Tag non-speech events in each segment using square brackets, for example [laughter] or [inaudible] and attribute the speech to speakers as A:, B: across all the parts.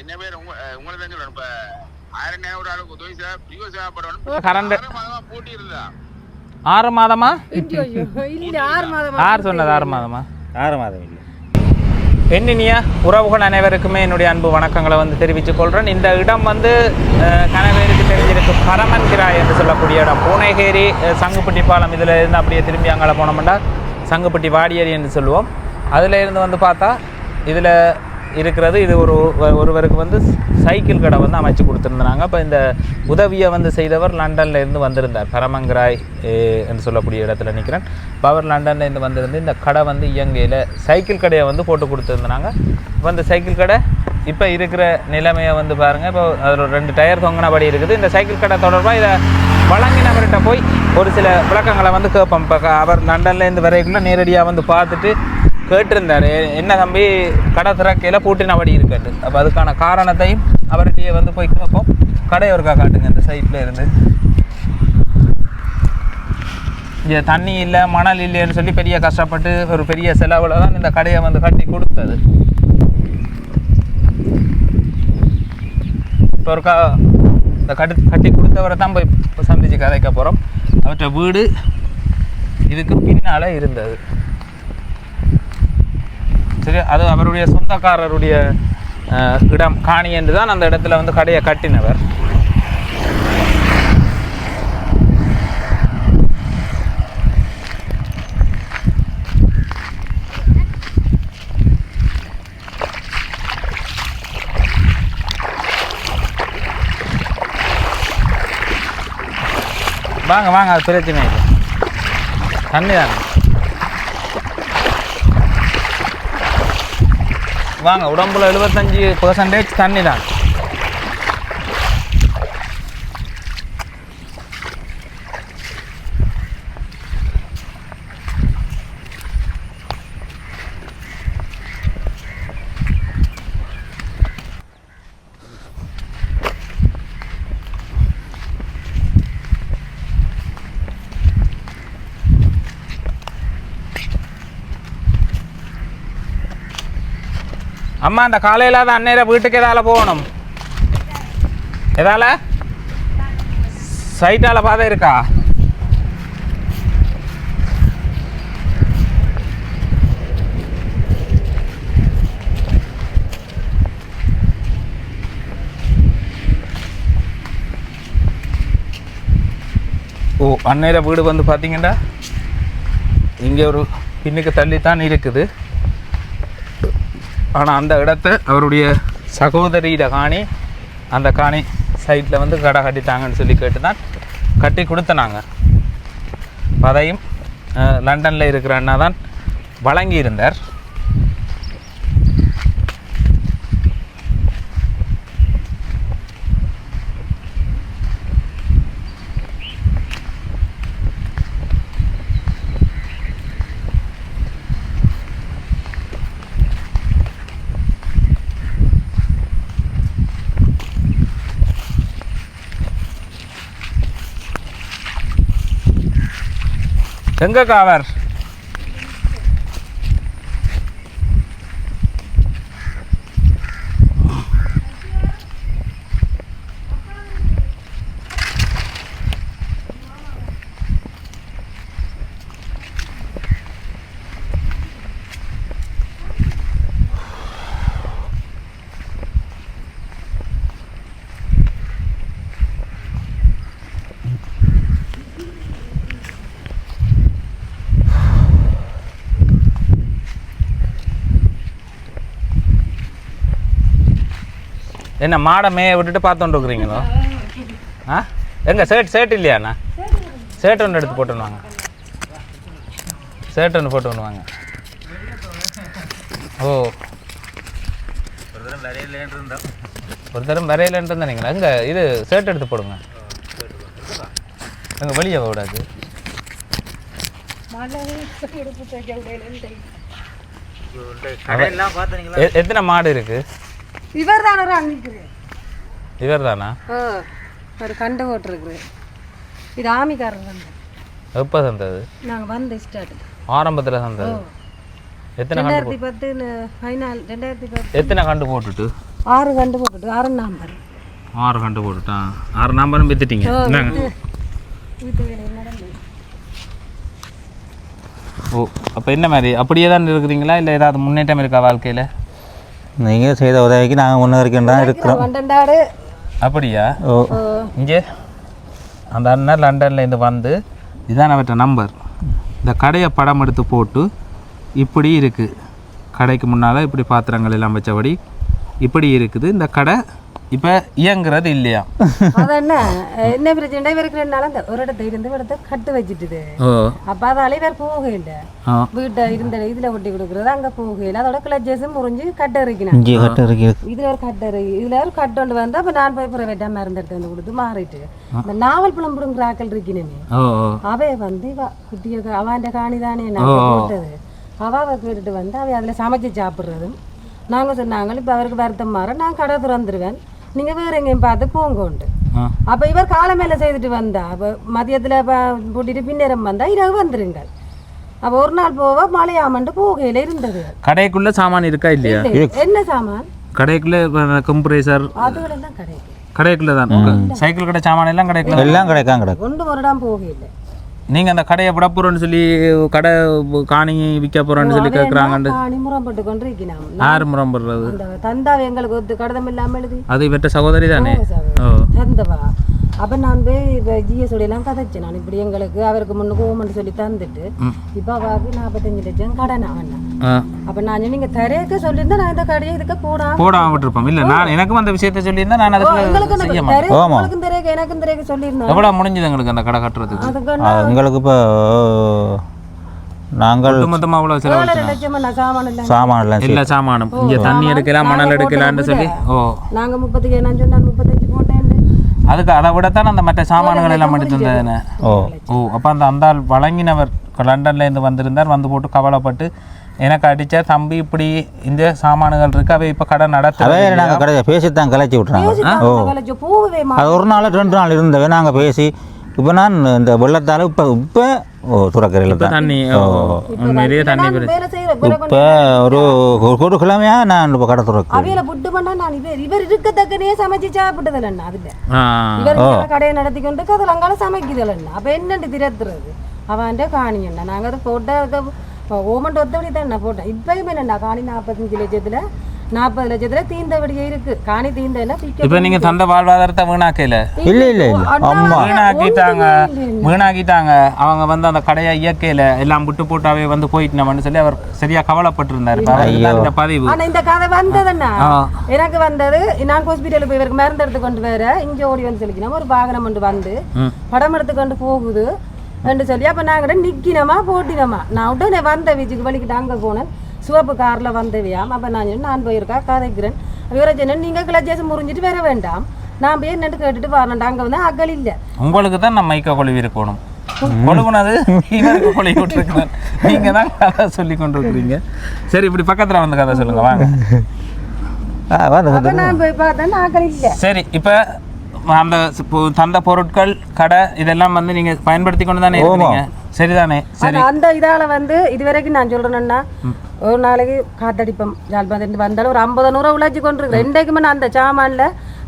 A: என்ன பேர்? உங்க உங்களை தான் சொல்லணும் இப்ப ஆயிரம் நேரம் ஒரு ஆளுக்கு உதவி சேவை பிரிவு சேவைப்படணும்
B: கரண்ட்.
A: ஆறு மாதமா போட்டி இருந்தா.
B: ஆறு மாதமா? சொன்னது ஆறு மாதமா?
C: ஆறு மாதம் இல்லை.
B: உறவுகள் அனைவருக்குமே என்னுடைய அன்பு வணக்கங்களை வந்து தெரிவித்துக் கொள்கிறேன் இந்த இடம் வந்து அஹ், கனவேருக்கு தெரிஞ்சிருக்கு. பரமன்கிராய் என்று சொல்லக்கூடிய இடம். பூனேகேரி சங்குப்பட்டி பாலம். இதில் இருந்து அப்படியே திரும்பி அங்கால போனோம்னா சங்குப்பட்டி வாடியேரி என்று சொல்லுவோம். அதில் இருந்து வந்து பார்த்தா இதில் இருக்கிறது. இது ஒரு ஒருவருக்கு வந்து சைக்கிள் கடை வந்து அமைச்சு கொடுத்துருந்தாங்க. அப்போ இந்த உதவியை வந்து செய்தவர் லண்டனில் இருந்து வந்திருந்தார். பரமங்கராய் என்று சொல்லக்கூடிய இடத்துல நிற்கிறேன் இப்போ அவர் லண்டனில் இருந்து வந்திருந்து இந்த கடை வந்து இயங்கையில் சைக்கிள் கடையை வந்து போட்டு கொடுத்துருந்தாங்க. இப்போ இந்த சைக்கிள் கடை இப்போ இருக்கிற நிலைமையை வந்து பாருங்கள் இப்போ அதில் ரெண்டு டயர் தொங்கினபடி இருக்குது. இந்த சைக்கிள் கடை தொடர்பாக இதை வழங்கினவர்கிட்ட போய் ஒரு சில விளக்கங்களை வந்து கேட்போம். இப்போ அவர் லண்டன்லேருந்து வரைக்குள்ள நேரடியாக வந்து பார்த்துட்டு கேட்டிருந்தார். என்ன தம்பி கடை திறக்கையில் பூட்டினபடி இருக்காது அப்போ அதுக்கான காரணத்தையும் அவர்கிட்டயே வந்து போய் கேட்போம். கடை ஒருக்கா காட்டுங்க இந்த சைட்டில் இருந்து. இங்கே தண்ணி இல்லை மணல் இல்லைன்னு சொல்லி பெரிய கஷ்டப்பட்டு ஒரு பெரிய செலவில் தான் இந்த கடையை வந்து கட்டி கொடுத்தது. இப்போ ஒரு இந்த கட்டு கட்டி கொடுத்தவரை தான் போய் சந்திச்சு கதைக்க போகிறோம் அவற்றை வீடு இதுக்கு பின்னால் இருந்தது. சரி அது அவருடைய சொந்தக்காரருடைய இடம் காணி என்று தான் அந்த இடத்துல வந்து கடையை கட்டினவர். வாங்க வாங்க அது பிரச்சனை இல்லை. தண்ணி தானே. வாங்க உடம்புல எழுபத்தஞ்சு பர்சன்டேஜ் தண்ணி தான். அம்மா அந்த காலையில் தான் அந்நேரம் வீட்டுக்கு எதால் போகணும் எதால சைட்டால் பாதை இருக்கா ஓ அந்நேர வீடு வந்து பார்த்தீங்கன்னா இங்கே ஒரு பின்னுக்கு தள்ளி தான் இருக்குது ஆனால் அந்த இடத்த அவருடைய சகோதரியிட காணி அந்த காணி சைட்டில் வந்து கடை கட்டிட்டாங்கன்னு சொல்லி கேட்டு தான் கட்டி கொடுத்தனாங்க. அதையும் லண்டனில் இருக்கிற அண்ணா தான் வழங்கியிருந்தார். எங்கக்கா அவர் என்ன மாடை மேய விட்டுட்டு பார்த்துட்டு இருக்கிறீங்களோ? ஆ? எங்க ஷர்ட் ஷர்ட் இல்லையாண்ணா ஷர்ட் ஒன்று எடுத்து போட்டு வாங்க. ஷர்ட் ஒன்று போட்டு வாங்க. ஓ.
C: ஒரு தரம்
B: வரையிலன்ட்டு இருந்தீங்களா எங்க இது ஷர்ட் எடுத்து போடுங்க. எங்க வெளியே விடாது எத்தனை மாடு இருக்கு?
D: இவர் தானே அங்கிக்கிறேன்
B: இவர் தானா
D: ஒரு கண்டு போட்டிருக்குறேன் இது ஆமிக்காரர் வந்து.
B: எப்போ சந்தது?
D: நாங்கள் வந்து ஸ்டார்ட்
B: ஆரம்பத்தில் சந்தது. எத்தனை
D: ரெண்டாயிரத்தி பத்து ஃபைனல் ரெண்டாயிரத்தி பத்து.
B: எத்தனை கண்டு போட்டுட்டு?
D: ஆறு கண்டு போட்டுட்டு ஆறு நம்பர்
B: ஆறு கண்டு போட்டுட்டான் ஆறு நம்பரும் வித்துட்டீங்க. ஓ அப்போ என்ன மாதிரி? அப்படியே தான் இருக்கிறீங்களா? இல்லை ஏதாவது முன்னேற்றம் இருக்கா வாழ்க்கையில்?
C: நீங்கள் செய்த உதவிக்கு நாங்கள் முன்னேறிக்கிட்டு தான் இருக்கிறோம்.
D: வண்டண்டாடு.
B: அப்படியா?
C: ஓ.
B: இங்கே? அந்த அண்ணன் லண்டன்ல இருந்து வந்து இதுதான் அவற்ற நம்பர் இந்த கடையை படம் எடுத்து போட்டு இப்படி இருக்குது கடைக்கு முன்னால் இப்படி பாத்திரங்கள் எல்லாம் வச்சபடி இப்படி இருக்குது. இந்த கடை இப்போ இயங்குறது இல்லையா? [laughs]
D: அது என்ன என்ன பிரச்சனை இவருக்கு ரெண்டு நாள் அந்த ஒரு இடத்துல இருந்து இடத்த கட்டு வச்சுட்டுது. அப்ப அதால இவர் போக இல்லை
B: ஆ.
D: வீட்டை இருந்த இதுல ஒட்டி கொடுக்குறது அங்க போக இல்லை அதோட கிளச்சஸும் முறிஞ்சு கட்டை இறக்கினான்
C: இங்கே கட்டு இருக்கு
D: இதுல ஒரு கட்டை இருக்கு இதுல ஒரு கட்டு கொண்டு வந்தா அப்ப நான் போய் பிறவேட்டா மருந்து எடுத்து வந்து கொடுத்து மாறிட்டு. இந்த நாவல் பழம் பிடுங்குற ஆக்கள் இருக்கணுமே. அவை வந்து குட்டிய அவன் காணி தானே நாங்க போட்டது. அவ அவ கேட்டுட்டு வந்து அவ அதுல சமைச்சு சாப்பிடுறதும் நாங்க சொன்னாங்க இப்ப அவருக்கு வருத்தம் மாற நான் கடை திறந்துருவேன். நீங்க வேற எங்கேயும் பார்த்து போங்கோண்டு.
B: ஆ.
D: அப்ப இவர் காலமேல செய்துட்டு வந்தா அப்ப மதியத்துல கூட்டிட்டு பின்னேரம் வந்தா இரவு வந்துருங்க அப்ப ஒரு நாள் போவா மழையாமண்டு போகையில இருந்தது.
B: கடைக்குள்ளே சாமான் இருக்கா இல்லையா?
D: என்ன சாமான்?
B: கடைக்குள்ளே கம்ப்ரேசர்
D: அதுகளெல்லாம் கிடைக்கு
B: கடைக்குள்ளே தான் சைக்கிள் கடை சாமான் எல்லாம் கடைக்குள்ள
C: எல்லாம் கிடைக்காம கிடக்கு.
D: கொண்டு ஒரு இடம் போகையில.
B: நீங்கள் அந்த கடையை விட போகிறோன்னு சொல்லி கடை காணி விற்க போகிறோன்னு சொல்லி கேட்குறாங்கன்னு
D: காணி முறப்பட்டு கொண்டு இருக்கிறான்
B: யார் முறம் போடுறது
D: அந்த தந்தாவை எங்களுக்கு கடிதம் இல்லாம எழுதி.
B: அது இவற்ற சகோதரி தானே? ஓ.
D: தந்தவா? அப்ப நான் போய் இப்போ ஜிஎஸ் எல்லாம் கதைச்சேன். நான் இப்படி எங்களுக்கு அவருக்கு முன்னுக்கு ஓமன்னு சொல்லி தந்துட்டு இப்போ அவாக்கு நாற்பத்தஞ்சு லட்சம் கடன் அவன் அப்ப நான் நீங்க தரேக்க சொல்லியிருந்தா நான் இந்த கடையை இதுக்கு போடாம
B: போடாம விட்டுருப்போம். இல்லை நான் எனக்கும் அந்த விஷயத்த சொல்லியிருந்தா நான்
D: உங்களுக்கு
B: அதுக்கு
D: உங்களுக்கும் தரேக்க எனக்கும் தரேக்க சொல்லியிருந்தேன்
B: எவ்வளோ முடிஞ்சது எங்களுக்கு அந்த கடை கட்டுறதுக்கு?
C: எங்களுக்கு இப்போ நாங்கள்
B: மொத்தமாக அவ்வளோ செலவு
D: ஏழரை லட்சமா நான் சாமான் இல்லை
B: சாமானும். இங்கே தண்ணி எடுக்கலாம் மணல் எடுக்கலாம்னு சொல்லி? ஓ.
D: நாங்க முப்பத்துக்கு நான் சொன்னேன் முப்பத்தஞ்சு
B: அதுக்கு அதை விடத்தான் அந்த மற்ற சாமான்கள் எல்லாம் எடுத்து வந்ததுன்னு?
C: ஓ.
B: ஓ அப்போ அந்த அந்த ஆள் வழங்கினவர் லண்டன்ல இருந்து வந்திருந்தார் வந்து போட்டு கவலைப்பட்டு எனக்கு அடிச்சா தம்பி இப்படி இந்த சாமான்கள் இருக்கு அவை இப்போ கடை நடத்த
C: அவே நாங்கள் கடையை பேசி தான் கலைச்சி விட்றாங்க ஓ. அது ஒரு நாள் ரெண்டு நாள் இருந்தவே நாங்கள் பேசி இப்போ நான் இந்த வெள்ளத்தால் இப்போ இப்போ ஓ துறக்கரையில் தான்.
B: தண்ணி ஓ உண்மையிலேயே தண்ணி
C: இப்போ ஒரு ஒரு- கிழமையாக நான் இப்போ கடை துறக்கு
D: அவையில புட்டு பண்ணா நான் இவர் இவர் இருக்கத்தக்கனே சமைச்சு சாப்பிட்டதில்ல அதுல.
B: ஆ.
D: இவர் கடையை நடத்தி கொண்டு கதில் அங்கால சமைக்குதல் அண்ணா. அப்ப என்னண்டு திரத்துறது அவன் காணி அண்ணா. நாங்க அதை போட்ட ஓமண்ட் ஒத்தபடி தான் நான் போட்டேன். இப்பயுமே என்னண்ணா காணி நாற்பத்தஞ்சு லட்சத்துல நாற்பது லட்சத்துல தீந்தபடியே இருக்கு. காணி தீந்தேன்னா
B: இப்போ நீங்கள் தந்த வாழ்வாதாரத்தை வீணாக்கையில்
C: இல்லை இல்லை அம்மா.
B: வீணாக்கிட்டாங்க. வீணாக்கிட்டாங்க. அவங்க வந்து அந்த கடையை இயற்கையில் எல்லாம் விட்டு போட்டாவே வந்து போயிட்டு நம்மன்னு சொல்லி அவர் சரியா கவலைப்பட்டிருந்தார். இந்த பதிவு.
D: ஆனா இந்த கதை வந்ததுண்ணா?
B: ஆ.
D: எனக்கு வந்தது நான் ஹாஸ்பிட்டலுக்கு போய் இவருக்கு மருந்து எடுத்து கொண்டு வர இங்க ஓடி வந்து சொல்லிக்கணும் ஒரு வாகனம் கொண்டு வந்து. படம் எடுத்து கொண்டு போகுது. என்று சொல்லி அப்ப நாங்க நிக்கினமா போட்டினோமா? நான் உடனே வந்த வீச்சுக்கு வலிக்கிட்டு அங்க போனேன். சிவப்பு கார்ல வந்தவையாம். அப்ப நான் சொன்னேன், நான் போயிருக்கா? கதைக்கிறேன். இவரை சொன்னேன் நீங்க கிளச்சேசம் முறிஞ்சிட்டு வர வேண்டாம். நான் போய் என்னட்டு கேட்டுட்டு வரேன்டா அங்க வந்து அகல் இல்ல.
B: உங்களுக்கு தான் நம்ம மைக்க கொழுவி இருக்கணும். கொழுவுனது இவருக்கு கொழுவி விட்டுருக்கிறேன் நீங்க தான் கதை சொல்லி கொண்டு இருக்கிறீங்க சரி இப்படி பக்கத்துல வந்து கதை சொல்லுங்க வாங்க.
D: நான்
B: சரி இப்போ அந்த தந்த பொருட்கள் கடை இதெல்லாம் வந்து நீங்க பயன்படுத்தி கொண்டு தானே இருக்கிறீங்க. சரிதானே? சரி.
D: அந்த இதால வந்து இது வரைக்கும் நான் சொல்றேன்னா ஒரு நாளைக்கு காத்தடிப்போம். யாழ்ப்பாணத்து வந்தாலும் ஒரு ஐம்பது நூறு உழைச்சி கொண்டு இன்றைக்குமே நான் அந்த சாமான்ல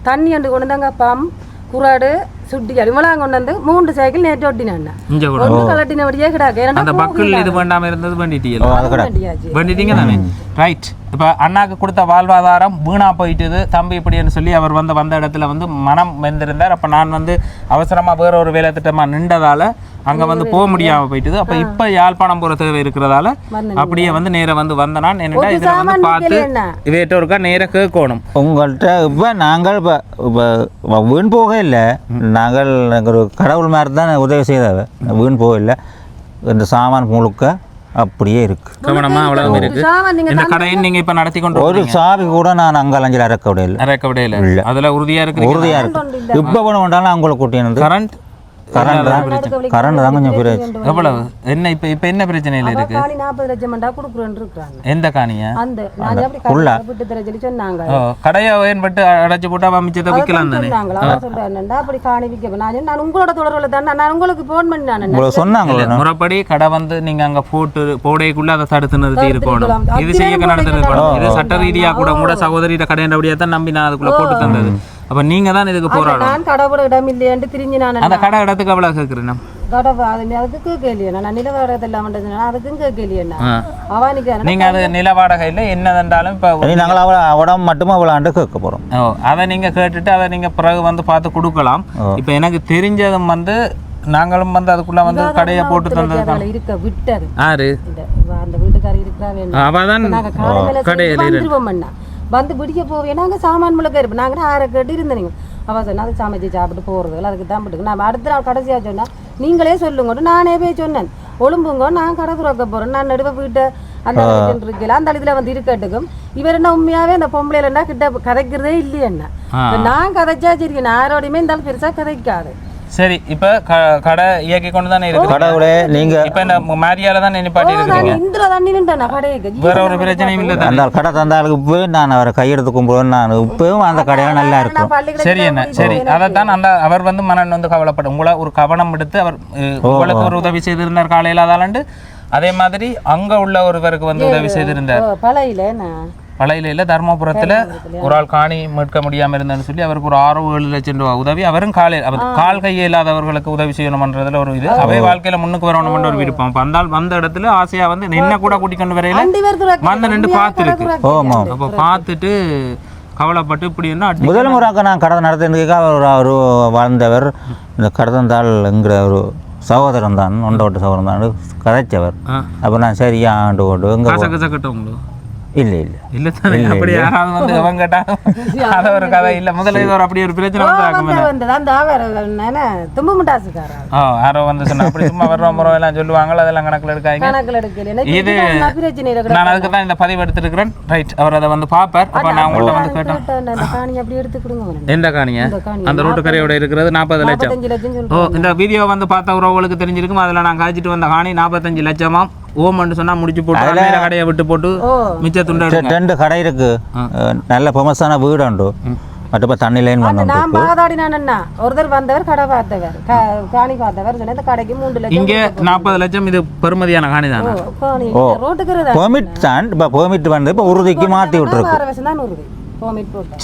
D: தண்ணி அண்டு கொண்டு வந்தாங்க. பம் குறாடு சுட்டிகள் இவெல்லாம் கொண்டு வந்து மூன்று சைக்கிள் நேற்று
B: கூட.
D: ஒன்று கலட்டினபடியே கிடாக்கு.
B: அந்த பக்கல் இது வேண்டாம இருந்தது வேண்டிட்டீங்க
C: அது கடை.
D: வண்டியாச்சு.
B: வேண்டிட்டீங்க தானே? ரைட் இப்போ அண்ணாக்கு கொடுத்த வாழ்வாதாரம் வீணா போயிட்டுது. தம்பி இப்படின்னு சொல்லி அவர் வந்து வந்த இடத்துல வந்து மனம் வெந்திருந்தார். அப்போ நான் வந்து அவசரமாக வேற ஒரு வேலை திட்டமாக நின்றதால அங்கே வந்து போக முடியாமல் போயிட்டுது. அப்போ இப்போ யாழ்ப்பாணம் போகிற தேவை இருக்கிறதால அப்படியே வந்து நேரா வந்து வந்த நான் என்னடா இதில் வந்து பார்த்து? இவையிட்ட ஒருக்கா நேராக கேட்கணும்.
C: உங்கள்கிட்ட இப்போ நாங்கள் இப்போ வீண் போக இல்லை. நாங்கள் ஒரு கடவுள் மாதிரி தான் உதவி செய்தாவ வீண் போக இல்லை. இந்த சாமான் முழுக்க அப்படியே இருக்கு.
B: கவனமா அவ்வளவு இருக்கு. இந்த கடையை நீங்க இப்ப நடத்தி கொண்டு
C: ஒரு சாவி கூட நான் அங்கே அலைஞ்சில் இறக்க விடையில
B: இறக்க விடையில அதுல உறுதியா இருக்கு
C: உறுதியாக இருக்கு. இப்போ பண்ண வேண்டாலும் அவங்கள கூட்டினது
B: கரண்ட்
C: கரண்ட் தான். கரண்ட் தான். கொஞ்சம் பிரச்சனை.
B: எவ்வளவு? என்ன இப்ப இப்ப என்ன பிரச்சனையில இருக்கு?
D: காணி நாற்பது லட்சம் மண்டா கொடுக்குறேன்னு இருக்கிறாங்க.
B: எந்த காணியா?
D: அந்த நான் அப்படி கடையில விட்டு தர சொல்லி சொன்னாங்க.
B: ஓ கடையை ஏன்பட்டு அடைச்சு போட்டு மிச்சத்தை தானே?
D: அப்படி காணி விற்க நான் உங்களோட தொடர்புல தான் நான் உங்களுக்கு போன் பண்ணி நான்
C: உங்களுக்கு
B: முறைப்படி கடை வந்து நீங்க அங்க போட்டு போடைக்குள்ள அதை தடுத்து நிறுத்தி இருக்கணும். இது செய்ய இருக்கணும் இது சட்ட ரீதியா கூட உங்களோட சகோதரியிட கடையண்டபடியா தான் நம்பி நான் அதுக்குள்ள போட்டு தந்தது. அப்ப நீங்க தான் இதுக்கு போராடணும்
D: நான் கடவுள் இடம் இல்லையேன்ட்டு திரிஞ்சு நான்
B: அந்த கடை இடத்துக்கு அவ்வளவு கேட்குறேன்
D: கடவுள் அது அதுக்கு கேட்கலையா நான் நிலவரது இல்லாம அதுக்கும் கேட்கலையா அவனுக்கு
B: நீங்க அது நில வாடகை இல்லை என்னதென்றாலும் இப்ப
C: நாங்கள் அவளை அவடம் மட்டும் ஆண்டு கேட்க போகிறோம்
B: ஓ அதை நீங்க கேட்டுட்டு அதை நீங்க பிறகு வந்து பார்த்து கொடுக்கலாம். இப்ப எனக்கு தெரிஞ்சதும் வந்து நாங்களும் வந்து அதுக்குள்ள வந்து கடையை போட்டு தந்தது
D: இருக்க விட்டது.
B: ஆறு.
D: அந்த வீட்டுக்காரர் இருக்கிறா வேண்டாம்
B: அவ தான்
D: நாங்க வந்து பிடிக்க போவேன் நாங்க சாமான் முழுக்க இருப்போம் நாங்க ஆற கேட்டு இருந்தீங்க அவ சொன்னா அது சமைச்சு சாப்பிட்டு போறது அதுக்கு தான் பிடிக்கும் நான் அடுத்த நாள் கடைசியா சொன்னா நீங்களே சொல்லுங்க நானே போய் சொன்னேன். ஒழும்புங்க நான் கடை துறக்க போறேன். நான் நடுவ வீட்டை அந்த இருக்கல அந்த இடத்துல வந்து இருக்கட்டுக்கும். இவர் என்ன உண்மையாவே அந்த பொம்பளையிலன்னா கிட்ட கதைக்கிறதே இப்ப நான் கதைச்சா சரி யாரோடையுமே இந்த ஆள் பெருசா கதைக்காது.
B: சரி இப்ப க- கடை இயக்கி கொண்டு தானே இருக்கு
C: கடவுளே நீங்கள்
B: இப்ப இந்த மாரியால தான் நிப்பாட்டி இருக்கிறீங்க
D: நான் இந்திர தண்ணி நான் கடைக்கு.
B: வேற ஒரு பிரச்சனையும் இல்லை
C: அந்த கடை தந்தாளுக்கு போய் நான் அவரை கையெடுத்து கும்பிடுவேன் நான் இப்பவும் அந்த கடையில் நல்லா இருக்கும்.
B: சரி என்ன சரி. அதைத்தான் அந்த அவர் வந்து மனன் வந்து கவலைப்படும். உங்களை ஒரு கவனம் எடுத்து அவர் உங்களுக்கு ஒரு உதவி செய்திருந்தார் காலையில் அதாலண்டு. அதே மாதிரி அங்க உள்ள ஒருவருக்கு வந்து உதவி செய்திருந்தார்.
D: பழையில
B: இல்ல தர்மபுரத்துல ஒரு ஆள் காணி மீட்க முடியாம இருந்தேன்னு சொல்லி அவருக்கு ஒரு ஆறு ஏழு லட்சம் ரூபாய் உதவி. அவரும் காலை அவர் கால் கையே இல்லாதவர்களுக்கு உதவி செய்யணும்ன்றதுல ஒரு இது. அவை வாழ்க்கையில முன்னுக்கு வரணும்ன்ற ஒரு விருப்பம் அப்ப அந்த வந்த இடத்துல ஆசையா வந்து என்ன கூட கூட்டிக் கொண்டு வரையில வந்து நின்று பார்த்துருக்கு அப்ப பார்த்துட்டு கவலைப்பட்டு இப்படி என்ன அடி
C: முதல் முறைக்கு நான் கடை நடத்தினதுக்கு அவர் அவர் வாழ்ந்தவர் இந்த கடத்தந்தாள்ங்கிற ஒரு சகோதரன் தான் ஒன்றோட்டு சகோதரன் தான் கதைச்சவர். அப்போ நான் சரியா ஆண்டு கொண்டு எங்கே இல்லை இல்லை.
B: இல்ல தானே? அப்படி யாராவது வந்து [laughs] அவங்க கேட்டாலும் அது ஒரு கதை இல்ல. முதல்ல இது ஒரு அப்படி ஒரு பிரச்சனை வந்து ஆகும்
D: வந்து வந்தது அந்த தும்பு முட்டாசுக்காரா?
B: யாரோ வந்து சொன்னா அப்படி சும்மா வர்றோம் முறை எல்லாம் சொல்லுவாங்களா? அதெல்லாம் கணக்குல எடுக்காதீங்க.
D: கணக்கில் எடுக்கல
B: இது நான் அதுக்கு தான் இந்த பதிவு எடுத்திருக்கிறேன். ரைட் அவர் அதை வந்து பார்ப்பார். அப்ப நான் உங்கள்ட்ட வந்து கேட்டேன்.
D: அந்த காணி அப்படி எடுத்து கொடுங்க
B: எந்த காணிங்க
D: இந்த காணி
B: அந்த ரோட்டு கரையோட இருக்கிறது நாற்பது லட்சம். ஓ
D: சொல்லுவாங்க
B: இந்த வீடியோ வந்து பார்த்த உறவுகளுக்கு தெரிஞ்சிருக்கும். அதில் நான் காய்ச்சிட்டு வந்த காணி நாற்பத்தஞ்சு லட்சமாம். ஓமன்னு சொன்னா முடிச்சு போட்டு கடையை விட்டு போட்டு மிச்ச துண்டை
C: ரெண்டு கடை இருக்கு. நல்ல ஃபேமஸான வீடு உண்டு மற்றப்ப தண்ணி லைன்
D: நான் பாதாடினான் ஒருத்தர் வந்தவர் கடை பார்த்தவர். காணி பார்த்தவர் சொன்ன இந்த கடைக்கு மூன்று லட்சம்
B: இங்கே நாற்பது லட்சம் இது பெருமதியான காணி தானே?
D: ரோட்டுக்கு
C: பெர்மிட் தான். இப்போ பெர்மிட் வந்து இப்போ உறுதிக்கு மாற்றி விட்டுருக்கு.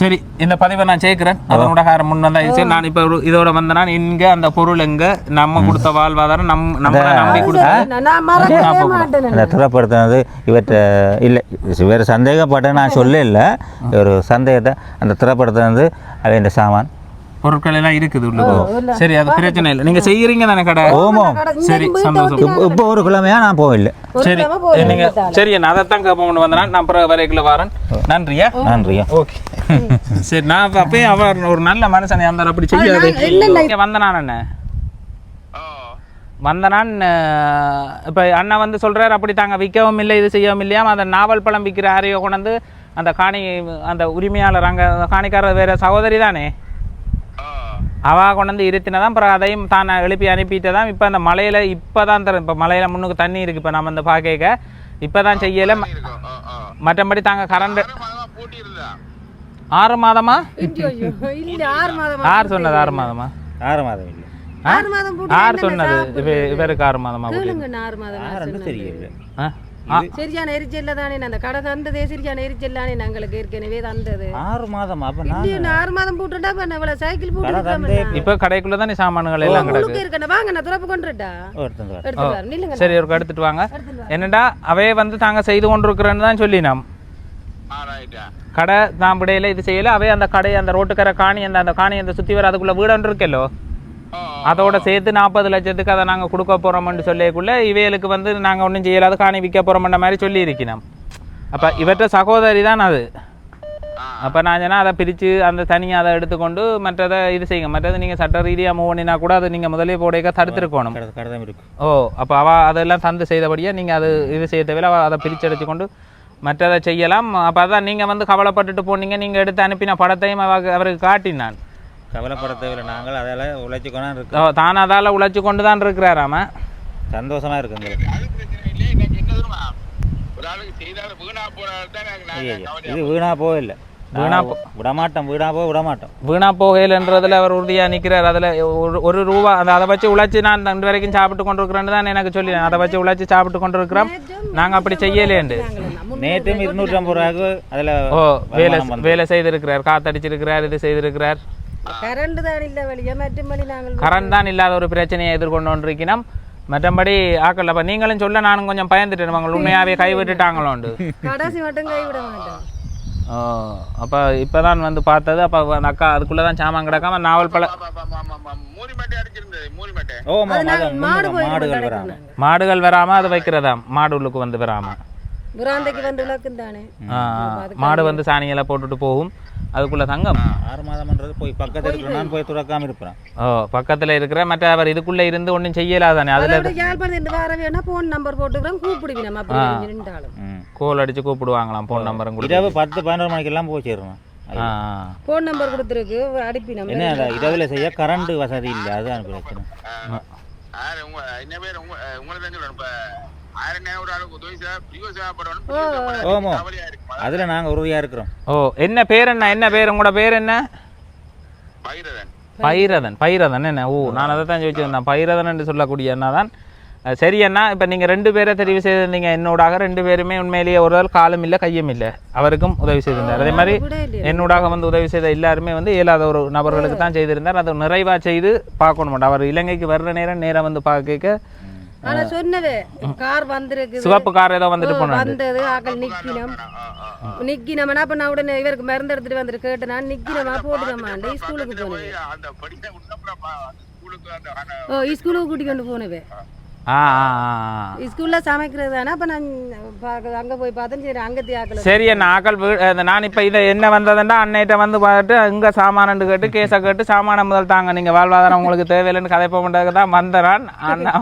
B: சரி இந்த பதிவை நான் சேர்க்கிறேன். அதனோட காரம் முன் வந்தா சரி நான் இப்போ இதோட வந்தேன்னா இங்க அந்த பொருள் எங்க? நம்ம கொடுத்த வாழ்வாதாரம் நம் நம்மளை நம்பி கொடுத்த
C: திறப்படுத்தினது இவற்றை இல்லை வேறு சந்தேகப்பட்ட நான் சொல்ல இல்லை. ஒரு சந்தேகத்தை அந்த திறப்படுத்தினது அவன் இந்த சாமான்.
B: பொருட்கள் எல்லாம் இருக்குது உள்ள. சரி அது பிரச்சனை இல்லை. நீங்க செய்யறீங்க தானே கடை?
C: ஓமோ.
B: சரி சந்தோஷம்.
C: இப்போ ஒரு கிழமையா நான் போகல.
B: சரி நீங்க சரி நான் அதைத்தான் கேட்போம்னு வந்தேன் நான் அப்புறம் வரைக்குள்ள வரேன். நன்றியா?
C: நன்றியா.
B: ஓகே. சரி நான் அப்ப அப்பயே அவர் ஒரு நல்ல மனுஷனை அந்த அப்படி செய்யாது. இங்க வந்தனான் என்ன?
A: ஓ
B: வந்தனான் இப்ப அண்ணா வந்து சொல்றாரு அப்படி தாங்க விற்கவும் இல்லை இது செய்யவும் இல்லையாம் அந்த நாவல் பழம் விற்கிற யாரையோ கொண்டு வந்து அந்த காணி அந்த உரிமையாளர் அங்க காணிக்காரர் வேற சகோதரி தானே? அவ கொண்டு வந்து இருத்தினதான் அப்புறம் அதையும் தான் எழுப்பி அனுப்பிட்டதான் இப்போ அந்த மலையில இப்பதான் தர இப்போ மலையில முன்னுக்கு தண்ணி இருக்கு. இப்போ நம்ம இந்த பாக்கைக்க. இப்பதான் செய்யல. ம-
A: இருக்கும் ஓ ஓ
B: மற்றபடி தாங்க கரண்ட் ஆறு மாதமா?
D: இல்ல ஆறு
B: சொன்னது ஆறு மாதமா?
C: ஆறு மாதம் இல்லை.
D: ஆறு மாதம் போட்டு
B: யார் சொன்னது? இவ இவருக்கு ஆறு மாதமா
D: ஆறு மாதம்
C: தெரியல.
B: ஆ? ஆ,
D: சரியான எரிச்சல்ல தானே அந்த கடை தந்ததே சரியான எரிச்சல் தானே நாங்களுக்கு ஏற்கனவே தந்தது.
C: ஆறு மாதம் அப்போ நான்
D: ஆறு மாதம் போட்டுட்டா இப்ப நான் இவ்வளவு சைக்கிள் போட்டு
B: இப்ப கடைக்குள்ள தானே சாமான்கள் எல்லாம் கிடக்கு.
D: வாங்க நான் துறப்பு கொண்டுட்டா
C: ஒருத்தங்க
D: எடுத்து வரேன் நில்லுங்க
B: சரி ஒரு எடுத்துட்டு வாங்க. என்னடா அவே வந்து தாங்க செய்து கொண்டிருக்கிறேன்னு தான் சொல்லி
A: ரைட்டா
B: கடை தான் விடையில இது செய்யல அவே அந்த கடை அந்த ரோட்டுக்கரை காணி அந்த அந்த காணி அந்த சுத்தி வர அதுக்குள்ள வீடு ஒன்று இருக்கல்லோ அதோட சேர்த்து நாற்பது லட்சத்துக்கு அதை நாங்கள் கொடுக்க போகிறோம்னு சொல்லக்குள்ள இவைகளுக்கு வந்து நாங்கள் ஒன்றும் செய்யலாத காணி விற்க போகிறோம்ன்ற மாதிரி சொல்லி இருக்கணும் அப்போ இவற்ற சகோதரி தான் அது. அப்போ நான் சொன்னா அதை பிரித்து அந்த தனியாக அதை எடுத்துக்கொண்டு மற்றதை இது செய்யுங்க. மற்றது நீங்கள் சட்ட ரீதியாக மூவ் பண்ணினா கூட அதை நீங்கள் முதலே போடைக்க தடுத்துருக்கணும். ஓ அப்போ அவ அதெல்லாம் தந்து செய்தபடியே நீங்கள் அது இது செய்ய தேவையில்ல அவள் அதை பிரித்து எடுத்துக்கொண்டு மற்றதை செய்யலாம். அப்போ அதான் நீங்கள் வந்து கவலைப்பட்டுட்டு போனீங்க நீங்கள் எடுத்து அனுப்பின படத்தையும் அவ அவருக்கு காட்டினான்.
C: கவலைப்பட தேவையில்லை. நாங்கள் அதெல்லாம் உழைச்சிக்கொண்டா
B: ஓ,
C: இருக்கோம்
B: தான் அதால் உழைச்சி கொண்டு தான் இருக்கிறாராம
C: சந்தோஷமா இருக்கு எங்களுக்கு. இது வீணா போகல.
B: வீணா
C: வீணா விடமாட்டோம் வீணா போக விடமாட்டோம்.
B: வீணா போகையில்ன்றதுல அவர் உறுதியாக நிற்கிறார் அதில் ஒரு ஒரு ரூபா அந்த அதை வச்சு உழைச்சி நான் ரெண்டு வரைக்கும் சாப்பிட்டு கொண்டு இருக்கிறேன்னு தான் எனக்கு சொல்லி அதை வச்சு உழைச்சி சாப்பிட்டு கொண்டு இருக்கிறோம் நாங்கள் அப்படி செய்யலேண்டு
C: நேற்றும் இருநூற்றி ஐம்பது ரூபாய்க்கு அதில்
B: ஓ வேலை வேலை செய்திருக்கிறார் காத்தடிச்சிருக்கிறார் இது செய்திருக்கிறார்.
D: கரண்ட் தான் இல்லை வழியா மற்றபடி நாங்கள்
B: கரண்ட் தான் இல்லாத ஒரு பிரச்சனையை எதிர்கொண்டு கொண்டிருக்கிறோம் மற்றபடி ஆக்கல அப்போ நீங்களும் சொல்ல நானும் கொஞ்சம் பயந்துட்டேன். உங்களை உண்மையாகவே கைவிட்டுட்டாங்களோண்டு
D: கடைசி மட்டும் கைவிட மாட்டோம்.
B: ஓ அப்போ இப்போ தான் வந்து பார்த்தது. அப்போ அந்த அக்கா அதுக்குள்ளே தான் சாமான் கிடக்காம நாவல் பழ
A: மூணி மட்டை அடிச்சிருந்தது மூணி மட்டை.
C: ஓ மாடுகள் வராம.
B: மாடுகள் வராமல் அது வைக்கிறதாம் மாடு உள்ளுக்கு வந்து வராமல்
D: புராந்தைக்கு வந்து விளக்கும் தானே
B: ஆ, மாடு வந்து சாணியெல்லாம் போட்டுட்டு போகும். அதுக்குள்ள தங்கம்?
C: ஆறு மாதம்ன்றது போய் பக்கத்தில் இருக்கிற நான் போய் துறக்காம இருப்பேன்.
B: ஓ பக்கத்துல இருக்கிற மற்ற அவர் இதுக்குள்ள இருந்து ஒன்றும் செய்யலாதானே? அதுல
D: யாழ்ப்பாணம் இந்த வார வேணா ஃபோன் நம்பர் போட்டுக்கிறோம் கூப்பிடுவி நம்ம அப்படி
B: கோல் அடிச்சு கூப்பிடுவாங்களாம் ஃபோன் நம்பரும்
C: இரவு பத்து பதினோரு மணிக்கெல்லாம் போய்
B: ஆ
D: ஃபோன் நம்பர் கொடுத்துருக்கு அனுப்பி நம்ம
C: என்ன இரவில் செய்ய கரண்ட் வசதி இல்லை அதுதான் பிரச்சனை. ஓமோ
A: இருக்கு
C: அதில் நாங்கள் உறுதியாக இருக்கிறோம்.
B: ஓ என்ன பேர் என்ன? என்ன பேர்? உங்களோட பேர் என்ன? பைரதன். பைரதன். என்ன? ஓ நான் அதை தான் வச்சிருந்தேன் பைரதன் என்று சொல்லக்கூடிய அண்ணா தான். சரி அண்ணா இப்போ நீங்கள் ரெண்டு பேரை தெரிவு செய்திருந்தீங்க. என்னோடாக ரெண்டு பேருமே உண்மையிலேயே ஒரு ஆள் காலும் இல்லை கையும் இல்லை. அவருக்கும் உதவி செய்திருந்தார். அதே மாதிரி என்னோடாக வந்து உதவி செய்த எல்லாருமே வந்து இயலாத ஒரு நபர்களுக்கு தான் செய்திருந்தார். அதை நிறைவாக செய்து பார்க்கணும் அவர் இலங்கைக்கு வர்ற நேரம் நேரம் வந்து பார்க்க
D: ஆனா சொன்னவே கார் வந்திருக்கு
B: சிவப்பு கார் ஏதோ வந்துட்டு போனாரு.
D: வந்தது ஆக்கள் நிக்கினம். நிக்கினம்னா அப்ப நான் உடனே இவருக்கு மருந்து எடுத்துட்டு வந்துட்டு கேட்டு நான் நிக்கினமா போட்டுனமாண்ட ஸ்கூலுக்கு போனேன் ஓ ஸ்கூலுக்கு கூட்டி கொண்டு போனவே. ஸ்கூல்ல சமைக்கிறது தானே? அப்ப நான் அங்க போய் பார்த்தேன். சரி அங்க தியாக்கல
B: சரி என்ன ஆக்கள் நான் இப்போ இதை என்ன வந்ததுன்னா அன்னைட்ட வந்து பார்த்துட்டு இங்கே சாமானண்டு கேட்டு கேஸை கேட்டு சாமானை முதல் தாங்க. நீங்கள் வாழ்வாதாரம் உங்களுக்கு தேவையில்லைன்னு கதைப்ப பண்ணுறதுக்கு தான் வந்தேன் நான்.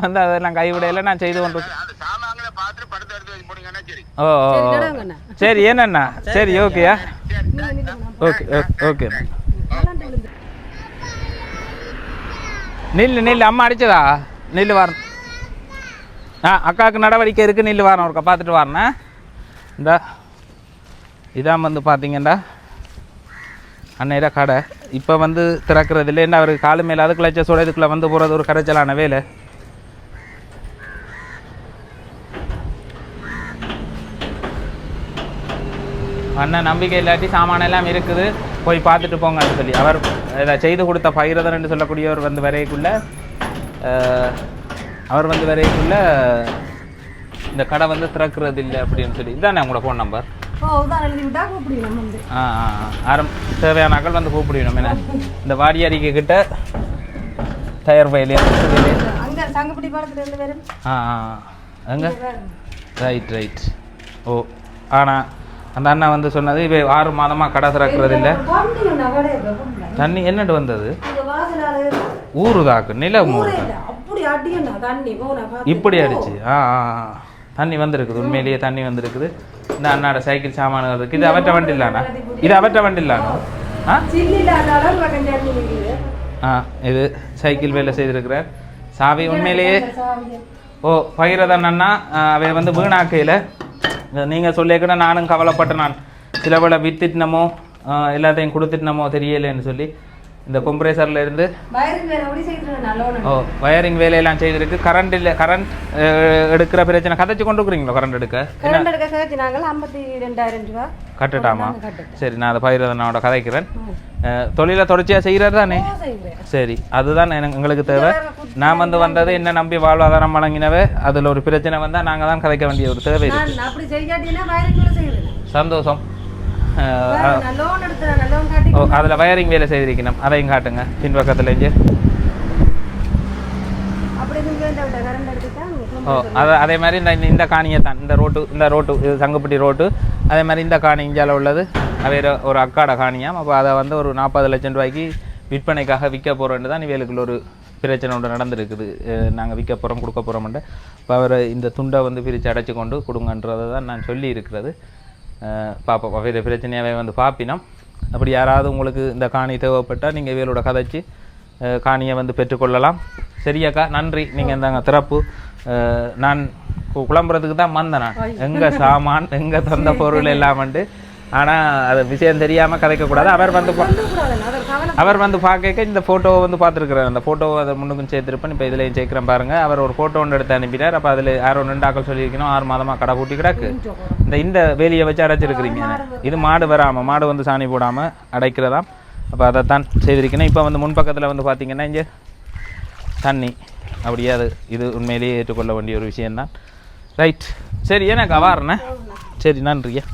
B: வந்து அதெல்லாம் கைவிடையில் நான் செய்து கொண்டு
A: அந்த சாமான்களை பார்த்துட்டு படத்தை எடுத்து வச்சு போனீங்கன்னா சரி?
B: ஓ ஓ,
D: சரி
B: ஓ.
D: நடங்கண்ணா
B: சரி என்னண்ணா? சரி ஓகேயா? Okay okay. நில்லு நில்லு. அம்மா அடிச்சதா? நில்லு வரணும் ஆ அக்காவுக்கு நடவடிக்கை இருக்குது நில்லு வரேன் ஒருக்கா பார்த்துட்டு வரேண்ணே இந்த இதான் வந்து பார்த்தீங்கன்னா அன்னையிட கடை. இப்போ வந்து திறக்கிறது இல்லைன்னா அவருக்கு காலு மேலே அதுக்குள்ள சோட இதுக்குள்ளே வந்து போகிறது ஒரு கரைச்சலான வேலை. அண்ணன் நம்பிக்கை இல்லாட்டி சாமான எல்லாம் இருக்குது. போய் பார்த்துட்டு போங்கன்னு சொல்லி. அவர் இதை செய்து கொடுத்த பயிரதன் என்று சொல்லக்கூடியவர் வந்து வரைக்குள்ள அவர் வந்து வரைக்குள்ள இந்த கடை வந்து திறக்கிறது இல்லை அப்படின்னு சொல்லி. இதானே உங்களோட ஃபோன் நம்பர் ஆ ஆ. ஆரம் தேவையான ஆட்கள் வந்து கூப்பிடணும் என்ன? இந்த வாடியாரிக்கு கிட்ட டயர் வயலே ஆ ஆ. எங்க ரைட் ரைட் ஓ ஆனால் அந்த அண்ணா வந்து சொன்னது இவ ஆறு மாதமாக கடை திறக்கிறது இல்லை தண்ணி என்னட்டு வந்தது?
D: இந்த வாசலால
B: ஊறுதாக்கு நில ஊறு
D: ஊரே
B: இப்படி அடிச்சு. ஆ. தண்ணி வந்திருக்குது உண்மையிலேயே தண்ணி வந்திருக்குது. இந்த அண்ணாட சைக்கிள் சாமான்கள் இருக்கு இது அவற்ற வண்டி இல்லானா இது அவற்ற வண்டி இல்லானா ஆ இது சைக்கிள் வேலை செய்திருக்கிறார் சாவி. உண்மையிலேயே ஓ பகிரதன் அண்ணா அவை வந்து வீணாக்கையில். நீங்கள் சொல்லியிருக்கிற நானும் கவலைப்பட்டேன் நான். சில வித்துட்டினமோ எல்லாத்தையும் கொடுத்துட்டினமோ தெரியலைன்னு சொல்லி. இந்த compressor-ல இருந்து ஓ வயரிங் வேலையெல்லாம் செய்திருக்கு. கரண்ட் இல்லை கரண்ட் எடுக்கிற பிரச்சனை. கதைச்சு கொண்டு இருக்கிறீங்களோ கரண்ட் எடுக்க?
D: கரண்ட் எடுக்க நாங்கள் ஐம்பத்தி ரெண்டாயிரம் ரூபா.
B: கட்டுட்டாமா. சரி நான் அதை பயிரதனோட கதைக்கிறேன். தொழிலை தொடர்ச்சியாக செய்கிறது தானே? சரி அதுதான் எங்களுக்கு தேவை. நான் வந்து வந்தது என்ன நம்பி வாழ்வாதாரம் வழங்கினவே அதில் ஒரு பிரச்சனை வந்தால் நாங்கள் தான் கதைக்க வேண்டிய ஒரு தேவை சந்தோஷம். ஓ அதில் வயரிங் வேலை செய்திருக்கணும். அதையும் காட்டுங்க. பின்பக்கத்தில் இங்கே ஓ அது அதே மாதிரி இந்த இந்த காணியை தான். இந்த ரோட்டு இந்த ரோட்டு இது சங்குப்பட்டி ரோட்டு அதே மாதிரி இந்த காணி இஞ்சால உள்ளது. வேறு ஒரு அக்காட காணியாம் அப்போ அதை வந்து ஒரு நாற்பது லட்சம் ரூபாய்க்கு விற்பனைக்காக விற்க போகிறோன்னு தான் இவர்களுக்குள்ள ஒரு பிரச்சனை ஒன்று நடந்திருக்குது. நாங்கள் விற்க போகிறோம் கொடுக்க போகிறோம்ட்டு இப்போ அவர் இந்த துண்டை வந்து பிரித்து அடைச்சி கொண்டு கொடுங்கன்றதை தான் நான் சொல்லி இருக்கிறது பார்ப்போம் வேறு பிரச்சனையாகவே வந்து பார்ப்பினோம் அப்படி யாராவது உங்களுக்கு இந்த காணி தேவைப்பட்டால் நீங்கள் இவளோட கதைச்சு காணியை வந்து பெற்றுக்கொள்ளலாம். சரியாக்கா நன்றி. நீங்கள் இந்தாங்க திறப்பு. நான் குழம்புறதுக்கு தான் வந்தேன் நான். எங்கே சாமான் எங்கே தந்த பொருள் எல்லாமண்டு. ஆனால் அது விஷயம் தெரியாமல் கதைக்கக்கூடாது. அவர் வந்து அவர் வந்து பார்க்க இந்த ஃபோட்டோவை வந்து பார்த்துருக்குறாரு. அந்த ஃபோட்டோவை அதை முன்னுக்கும் சேர்த்துருப்பேன். இப்போ இதுலையும் சேர்க்குறேன் பாருங்க. அவர் ஒரு ஃபோட்டோ ஒன்று எடுத்து அனுப்பிட்டார். அப்போ அதில் யாரோ ரெண்டாக்கள் சொல்லியிருக்கணும். ஆறு மாதமாக கடை பூட்டி கிடக்கு. இந்த இந்த வேலியை வச்சு அடைச்சிருக்கிறீங்க. இது மாடு வராமல் மாடு வந்து சாணி போடாமல் அடைக்கிறதாம் அப்போ அதைத்தான் செய்திருக்கணும் இப்போ வந்து முன்பக்கத்தில் வந்து பார்த்தீங்கன்னா இங்கே தண்ணி. அப்படியே அது இது உண்மையிலேயே ஏற்றுக்கொள்ள வேண்டிய ஒரு விஷயம்தான். ரைட் சரி எனக்கு அவாரணே சரி நன்றியா?